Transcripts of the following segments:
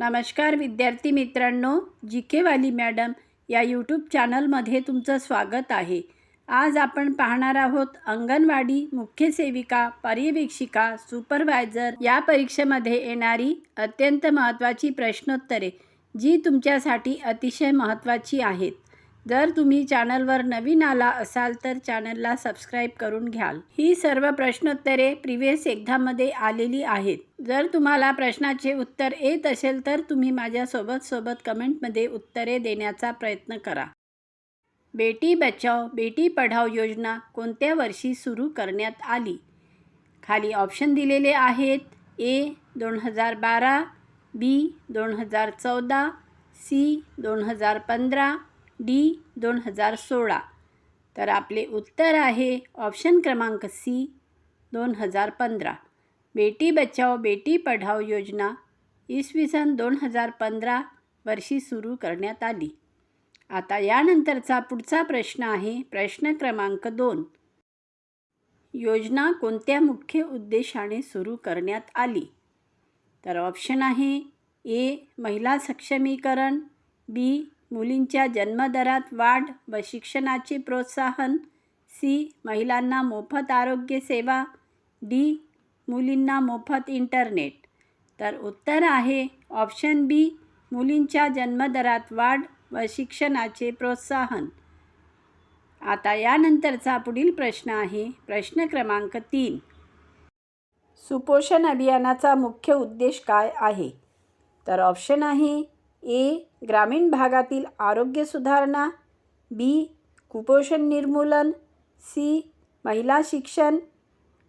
नमस्कार विद्यार्थी मित्रांनो जी केवाली मॅडम या यूट्यूब चॅनलमध्ये तुमचं स्वागत आहे. आज आपण पाहणार आहोत अंगणवाडी मुख्य सेविका पर्यवेक्षिका सुपरवायझर या परीक्षेमध्ये येणारी अत्यंत महत्त्वाची प्रश्नोत्तरे जी तुमच्यासाठी अतिशय महत्त्वाची आहेत. जर तुम्ही चॅनलवर नवीन आला असाल तर चॅनलला सबस्क्राईब करून घ्याल. ही सर्व प्रश्नोत्तरे प्रिव्हियस एक्झाममध्ये आलेली आहेत. जर तुम्हाला प्रश्नाचे उत्तर येत असेल तर तुम्ही माझ्यासोबत सोबत कमेंटमध्ये उत्तरे देण्याचा प्रयत्न करा. बेटी बचाव बेटी पढाव योजना कोणत्या वर्षी सुरू करण्यात आली? खाली ऑप्शन दिलेले आहेत. ए दोन हजार बारा बी दोन हजार चौदा सी दोन हजार पंधरा डी दोन हजार सोळा. तर आपले उत्तर आहे ऑप्शन क्रमांक सी दोन हजार पंधरा. बेटी बचाव बेटी पढाव योजना इसवी सन दोन हजार पंधरा वर्षी सुरू करण्यात आली. आता यानंतरचा पुढचा प्रश्न आहे प्रश्न क्रमांक दोन. योजना कोणत्या मुख्य उद्देशाने सुरू करण्यात आली? तर ऑप्शन आहे ए महिला सक्षमीकरण बी मुलींच्या जन्मदरात वाढ व शिक्षणाचे प्रोत्साहन. सी. महिलांना मोफत आरोग्य सेवा. डी. मुलींना मोफत इंटरनेट. तर उत्तर आहे ऑप्शन बी मुलींच्या जन्मदरात वाढ व शिक्षणाचे प्रोत्साहन. आता यानंतरचा पुढील प्रश्न आहे प्रश्न क्रमांक तीन. सुपोषण अभियानाचा मुख्य उद्देश काय आहे? तर ऑप्शन आहे ए ग्रामीण भागातील आरोग्य सुधारणा बी कुपोषण निर्मूलन सी महिला शिक्षण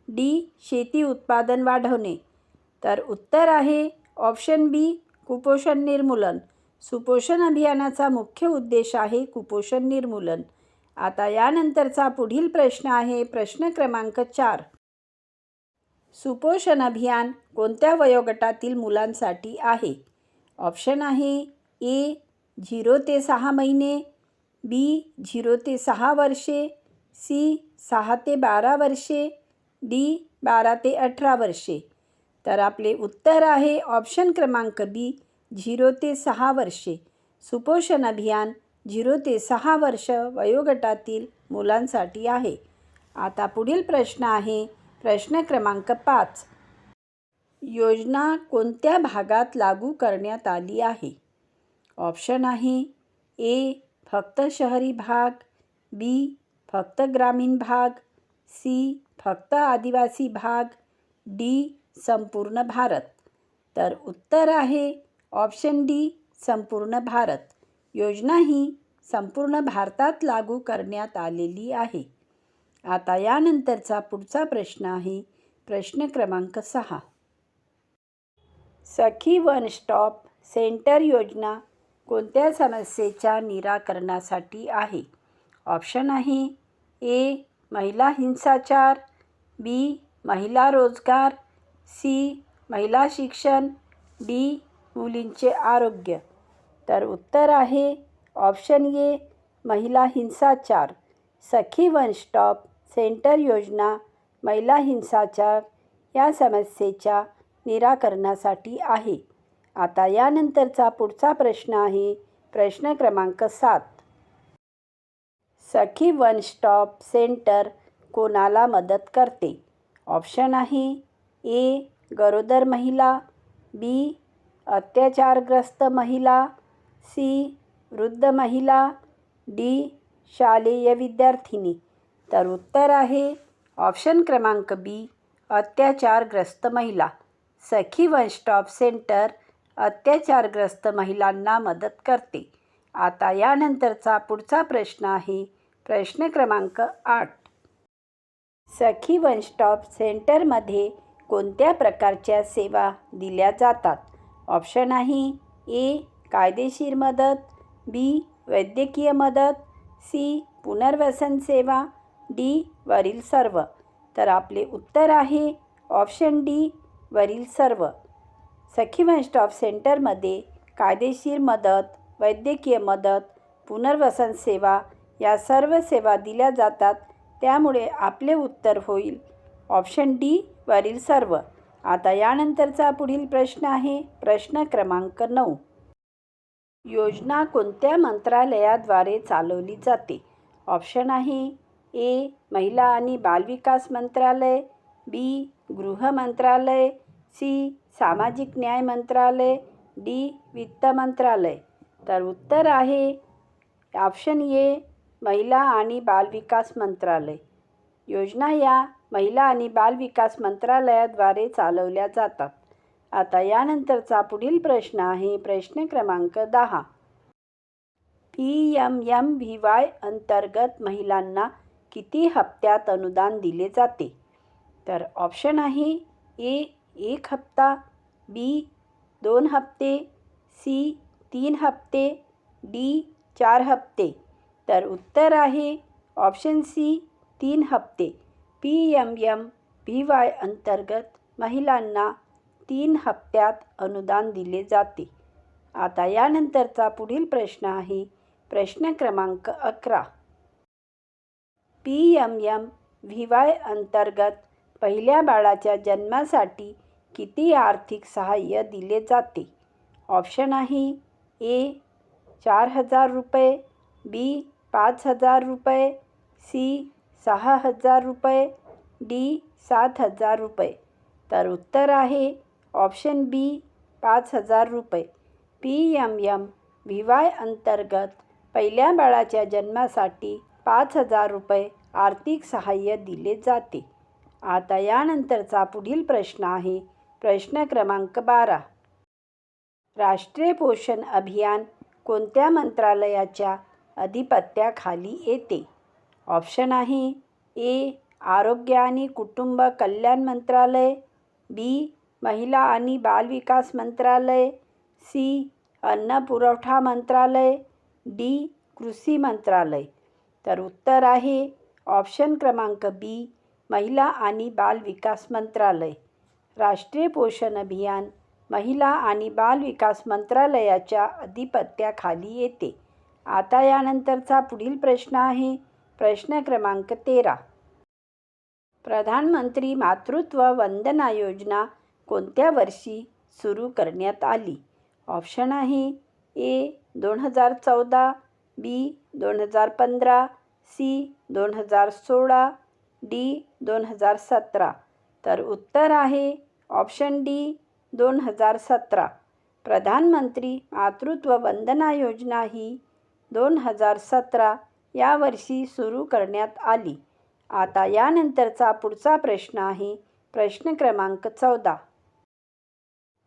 डी शेती उत्पादन वाढवणे. तर उत्तर आहे ऑप्शन बी कुपोषण निर्मूलन. सुपोषण अभियानाचा मुख्य उद्देश आहे कुपोषण निर्मूलन. आता यानंतरचा पुढील प्रश्न आहे प्रश्न क्रमांक चार. सुपोषण अभियान कोणत्या वयोगटातील मुलांसाठी आहे? ऑप्शन आहे ए झिरो ते सहा महिने बी झिरो ते सहा वर्षे सी सहा ते बारा वर्षे डी बारा ते अठरा वर्षे. तर आपले उत्तर आहे ऑप्शन क्रमांक बी झिरो ते सहा वर्षे. सुपोषण अभियान झिरो ते सहा वर्ष वयोगटातील मुलांसाठी आहे. आता पुढील प्रश्न आहे प्रश्न क्रमांक पाच. योजना कोणत्या भागात लागू करण्यात आली आहे? ऑप्शन आहे ए फक्त शहरी भाग बी फक्त ग्रामीण भाग सी फक्त आदिवासी भाग डी संपूर्ण भारत. तर उत्तर आहे ऑप्शन डी संपूर्ण भारत. योजना ही संपूर्ण भारतात लागू करण्यात आलेली आहे. आता यानंतरचा पुढचा प्रश्न आहे प्रश्न क्रमांक सहा. सखी वन स्टॉप सेंटर योजना कोणत्या समस्येच्या निराकरणासाठी आहे? ऑप्शन आहे ए महिला हिंसाचार बी महिला रोजगार सी महिला शिक्षण डी मुलींचे आरोग्य. तर उत्तर आहे ऑप्शन ए महिला हिंसाचार. सखी वन स्टॉप सेंटर योजना महिला हिंसाचार या समस्येच्या निराकरणासाठी आहे. आता यानंतरचा पुढचा प्रश्न आहे प्रश्न क्रमांक सात. सखी वन स्टॉप सेंटर कोणाला मदत करते? ऑप्शन आहे ए गरोदर महिला बी अत्याचारग्रस्त महिला सी वृद्ध महिला डी शालेय विद्यार्थिनी. तर उत्तर आहे ऑप्शन क्रमांक बी अत्याचारग्रस्त महिला. सखी वन स्टॉप सेंटर अत्याचारग्रस्त महिलांना मदत करते. आता यानंतरचा पुढचा प्रश्न आहे प्रश्न क्रमांक आठ. सखी वन स्टॉप सेंटरमध्ये कोणत्या प्रकारच्या सेवा दिल्या जातात? ऑप्शन आहे ए कायदेशीर मदत बी वैद्यकीय मदत सी पुनर्वसन सेवा डी वरील सर्व. तर आपले उत्तर आहे ऑप्शन डी वरील सर्व. सखीवन स्टॉफ स्टॉप सेंटरमध्ये कायदेशीर मदत वैद्यकीय मदत पुनर्वसन सेवा या सर्व सेवा दिल्या जातात. त्यामुळे आपले उत्तर होईल. ऑप्शन डी वरील सर्व. आता यानंतरचा पुढील प्रश्न आहे. प्रश्न क्रमांक नऊ. योजना कोणत्या मंत्रालयाद्वारे चालवली जाते? ऑप्शन आहे ए. महिला आणि बालविकास मंत्रालय बी. गृह मंत्रालय सी. सामाजिक न्याय मंत्रालय डी वित्त मंत्रालय. तर उत्तर आहे ऑप्शन ए महिला आणि बालविकास मंत्रालय. योजना या महिला आणि बालविकास मंत्रालयाद्वारे चालवल्या जातात. आता यानंतरचा पुढील प्रश्न आहे प्रश्न क्रमांक दहा. P M M V Y अंतर्गत महिलांना किती हप्त्यात अनुदान दिले जाते? तर ऑप्शन आहे ए एक हप्ता बी दोन हप्ते सी तीन हप्ते डी चार हप्ते. तर उत्तर आहे ऑप्शन सी तीन हप्ते. P M M V Y अंतर्गत महिलांना तीन हप्त्यात अनुदान दिले जाते. आता यानंतरचा पुढील प्रश्न आहे प्रश्न क्रमांक अकरा. P M M V Y अंतर्गत पहिल्या बाळाच्या जन्मासाठी किती आर्थिक सहाय्य दिले जाते? ऑप्शन आहे ए चार हजार रुपये बी पाच हजार रुपये सी सहा हजार रुपये डी सात हजार रुपये. तर उत्तर आहे ऑप्शन बी पाच हजार रुपये. P M M V Y अंतर्गत पहिल्या बाळाच्या जन्मासाठी पाच हजार रुपये आर्थिक सहाय्य दिले जाते. आता यानंतरचा पुढील प्रश्न आहे प्रश्न क्रमांक बारा. राष्ट्रीय पोषण अभियान कोणत्या मंत्रालयाच्या अधिपत्याखाली येते? ऑप्शन आहे ए आरोग्य आणि कुटुंब कल्याण मंत्रालय बी महिला आणि बालविकास मंत्रालय सी अन्न पुरवठा मंत्रालय डी कृषी मंत्रालय. तर उत्तर आहे ऑप्शन क्रमांक बी महिला आणि बालविकास मंत्रालय. राष्ट्रीय पोषण अभियान महिला आणि बाल विकास मंत्रालयाच्या अधिपत्याखाली येते. आता यानंतरचा पुढील प्रश्न आहे प्रश्न क्रमांक तेरा. प्रधानमंत्री मातृत्व वंदना योजना कोणत्या वर्षी सुरू करण्यात आली? ऑप्शन आहे ए दोन हजार चौदा बी दोन हजार पंधरा सी दोन हजार सोळा डी दोन हजार सतरा. तर उत्तर आहे ऑप्शन डी दोन हजार सतरा. प्रधानमंत्री मातृत्व वंदना योजना ही दोन हजार सतरा या वर्षी सुरू करण्यात आली. आता यानंतरचा पुढचा प्रश्न आहे प्रश्न क्रमांक चौदा.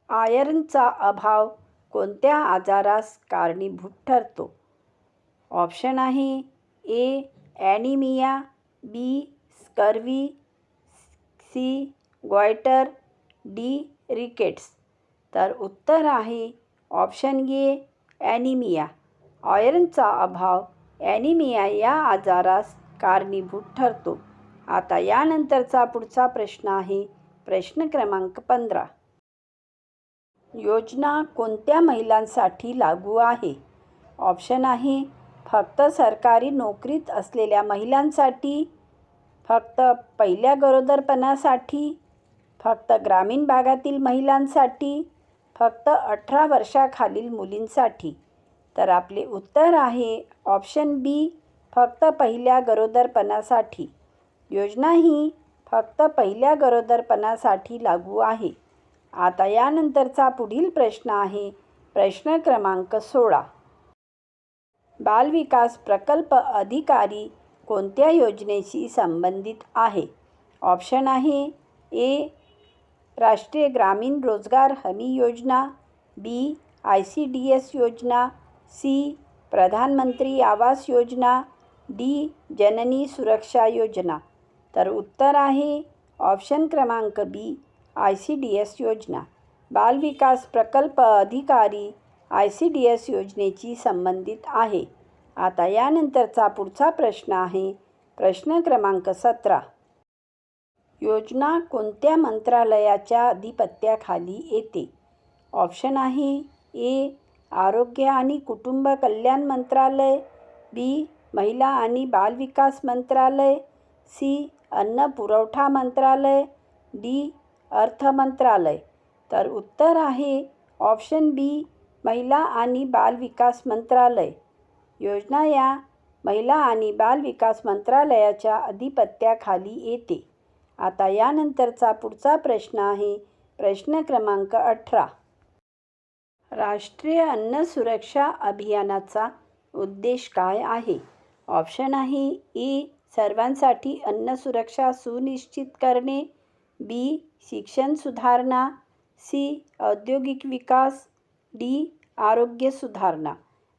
आयर्नचा अभाव कोणत्या आजारास कारणीभूत ठरतो? ऑप्शन आहे A anaemia B scurvy C goitre D rickets. तर उत्तर आहे ऑप्शन ए ॲनिमिया. ऑयरनचा अभाव ॲनिमिया या आजारास कारणीभूत ठरतो. आता यानंतरचा पुढचा प्रश्न आहे प्रश्न क्रमांक पंधरा. योजना कोणत्या महिलांसाठी लागू आहे? ऑप्शन आहे फक्त सरकारी नोकरीत असलेल्या महिलांसाठी फक्त पहिल्या गरोदरपणासाठी फक्त ग्रामीण भागातील महिलांसाठी फक्त अठरा वर्षाखालील मुलींसाठी. तर आपले उत्तर आहे ऑप्शन बी फक्त पहिल्या गरोदरपणासाठी. योजना ही फक्त पहिल्या गरोदरपणासाठी लागू आहे. आता यानंतरचा पुढील प्रश्न आहे प्रश्न क्रमांक सोळा. बालविकास प्रकल्प अधिकारी कोणत्या योजनेशी संबंधित आहे? ऑप्शन आहे ए राष्ट्रीय ग्रामीण रोजगार हमी योजना B I C D S योजना सी प्रधानमंत्री आवास योजना डी जननी सुरक्षा योजना. तर उत्तर आहे ऑप्शन क्रमांक B I C D S योजना. बालविकास प्रकल्प अधिकारी आय सी डी एस योजनेची संबंधित आहे. आता यानंतरचा पुढचा प्रश्न आहे. प्रश्न क्रमांक सतरा. योजना कोणत्या मंत्रालयाच्या अधिपत्याखाली येते? ऑप्शन आहे ए आरोग्य आणि कुटुंब कल्याण मंत्रालय बी महिला आणि बालविकास मंत्रालय सी अन्न पुरवठा मंत्रालय डी अर्थ मंत्रालय. तर उत्तर आहे ऑप्शन बी महिला आणि बालविकास मंत्रालय. योजना या महिला आणि बालविकास मंत्रालयाच्या अधिपत्याखाली येते. आता यानंतरचा पुढचा प्रश्न आहे प्रश्न क्रमांक अठरा. राष्ट्रीय अन्न सुरक्षा अभियानाचा उद्देश काय आहे? ऑप्शन आहे ए सर्वांसाठी अन्न सुरक्षा सुनिश्चित करणे बी शिक्षण सुधारणा सी औद्योगिक विकास डी आरोग्य सुधारणा.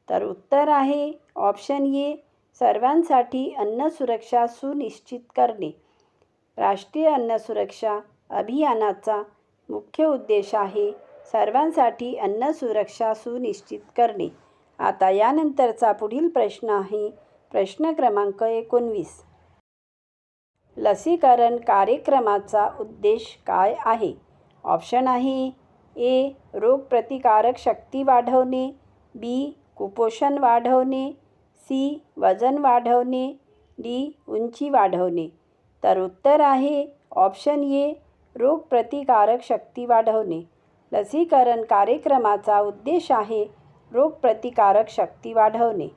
तर उत्तर आहे ऑप्शन ए सर्वांसाठी अन्न सुरक्षा सुनिश्चित करणे. राष्ट्रीय अन्न सुरक्षा अभियानाचा मुख्य उद्देश आहे सर्वांसाठी अन्न सुरक्षा सुनिश्चित करणे. आता यानंतरचा पुढील प्रश्न आहे प्रश्न क्रमांक एकोणवीस. लसीकरण कार्यक्रमाचा उद्देश काय आहे? ऑप्शन आहे ए रोगप्रतिकारक शक्ती वाढवणे. बी कुपोषण वाढवणे सी वजन वाढवणे डी उंची वाढवणे. तर उत्तर आहे ऑप्शन ए रोगप्रतिकारक शक्ती वाढवणे. लसीकरण कार्यक्रमाचा उद्देश आहे रोगप्रतिकारक शक्ती वाढवणे.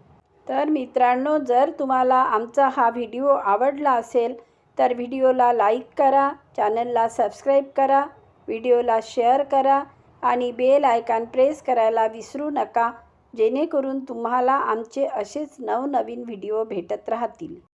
तर मित्रांनो जर तुम्हाला आमचा हा व्हिडिओ आवडला असेल तर व्हिडिओला लाईक करा चॅनलला सबस्क्राईब करा व्हिडिओला शेअर करा आणि बेल आयकॉन प्रेस करायला विसरू नका. जेणेकरून तुम्हाला आमचे असेच नवनवीन व्हिडिओ भेटत राहतील.